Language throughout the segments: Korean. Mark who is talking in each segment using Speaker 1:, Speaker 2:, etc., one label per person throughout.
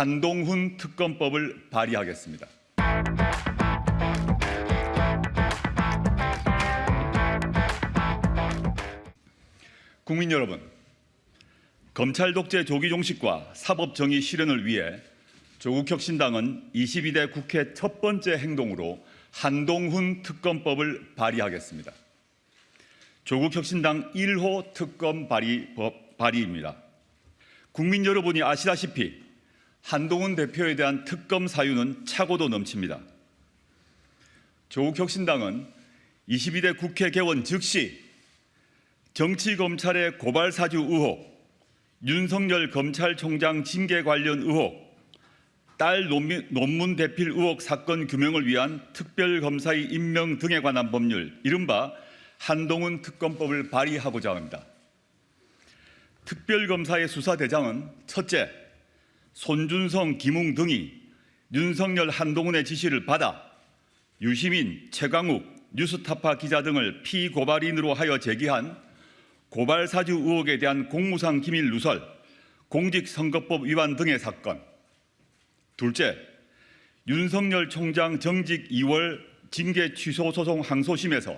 Speaker 1: 한동훈 특검법을 발의하겠습니다. 국민 여러분, 검찰 독재 조기 종식과 사법 정의 실현을 위해 조국 혁신당은 22대 국회 첫 번째 행동으로 한동훈 특검법을 발의하겠습니다. 조국 혁신당 1호 특검 발의, 법, 발의입니다. 국민 여러분이 아시다시피 한동훈 대표에 대한 특검 사유는 차고도 넘칩니다. 조국혁신당은 22대 국회 개원 즉시 정치검찰의 고발사주 의혹, 윤석열 검찰총장 징계 관련 의혹, 딸 논문, 논문 대필 의혹 사건 규명을 위한 특별검사의 임명 등에 관한 법률, 이른바 한동훈 특검법을 발의하고자 합니다. 특별검사의 수사대장은 첫째, 손준성, 김웅 등이 윤석열 한동훈의 지시를 받아 유시민, 최강욱, 뉴스타파 기자 등을 피고발인으로 하여 제기한 고발 사주 의혹에 대한 공무상 기밀 누설, 공직선거법 위반 등의 사건. 둘째, 윤석열 총장 정직 2월 징계 취소 소송 항소심에서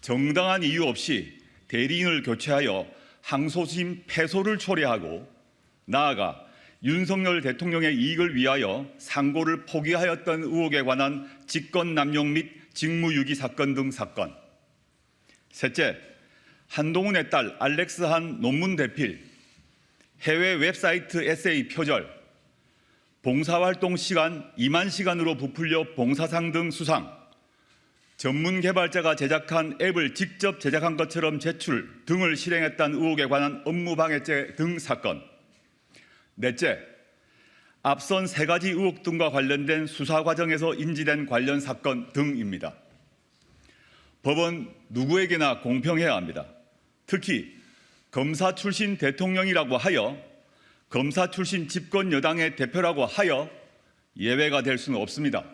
Speaker 1: 정당한 이유 없이 대리인을 교체하여 항소심 패소를 초래하고 나아가 윤석열 대통령의 이익을 위하여 상고를 포기하였던 의혹에 관한 직권 남용 및 직무유기 사건 등 사건. 셋째, 한동훈의 딸 알렉스 한 논문 대필, 해외 웹사이트 에세이 표절, 봉사활동 시간 2만 시간으로 부풀려 봉사상 등 수상, 전문 개발자가 제작한 앱을 직접 제작한 것처럼 제출 등을 실행했다는 의혹에 관한 업무방해죄 등 사건. 넷째, 앞선 세 가지 의혹 등과 관련된 수사 과정에서 인지된 관련 사건 등입니다. 법은 누구에게나 공평해야 합니다. 특히 검사 출신 대통령이라고 하여 검사 출신 집권 여당의 대표라고 하여 예외가 될 수는 없습니다.